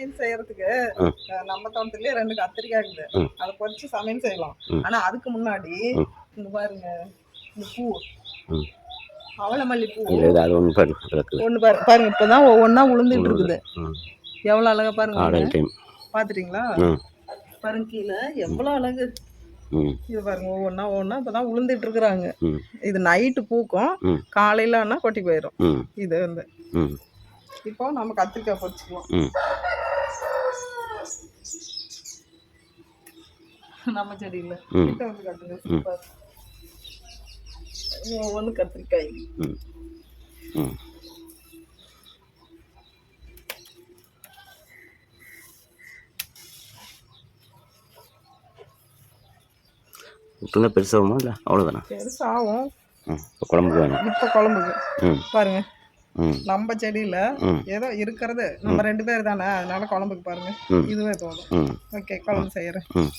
சமையல் செய்யறதுக்கு நம்ம தோட்டத்திலேயே ரெண்டு கத்திரிக்காய் இருக்குது. அதை பொறிச்சு சமையல் செய்யலாம். ஆனா அதுக்கு முன்னாடி. இங்க பாருங்க இந்த பூ. ம். அவலமல்லி பூ அது ஒன்று பாரு பாருங்க இப்பதான் ஒவ்வொன்னா உளுந்துட்டு இருக்குது. ம். எவ்வளவு அழகா பாருங்க பாத்துட்டீங்களா? பாருங்க கீழே எவ்வளவு அழகு. இது பாருங்க ஒவ்வொன்றா ஒவ்வொன்றா இப்பதான் உளுந்துட்டு இருக்கிறாங்க. இது நைட்டு பூக்கும். காலையில ஆனா கொட்டி போயிடும் இது வந்து. இப்போ நம்ம கத்திரிக்காய் பொரிச்சுக்கலாம் நம்ம செடியில். கிட்ட வந்து கட்டுங்க சூப்பர் ஒவ்வொன்று கத்திரிக்காய். உப்புங்க பெருசாகுமா இல்லை? அவ்வளோதானா பெருசாகும் இப்போ குழம்புக்கு வேணும். இப்போ குழம்புக்கு. பாருங்க. நம்ம செடியில ஏதோ இருக்கிறது. நம்ம ரெண்டு பேர் தானே அதனால குழம்புக்கு பாருங்க. இதுவே போதும். ஓகே குழம்பு செய்யறேன். ம்.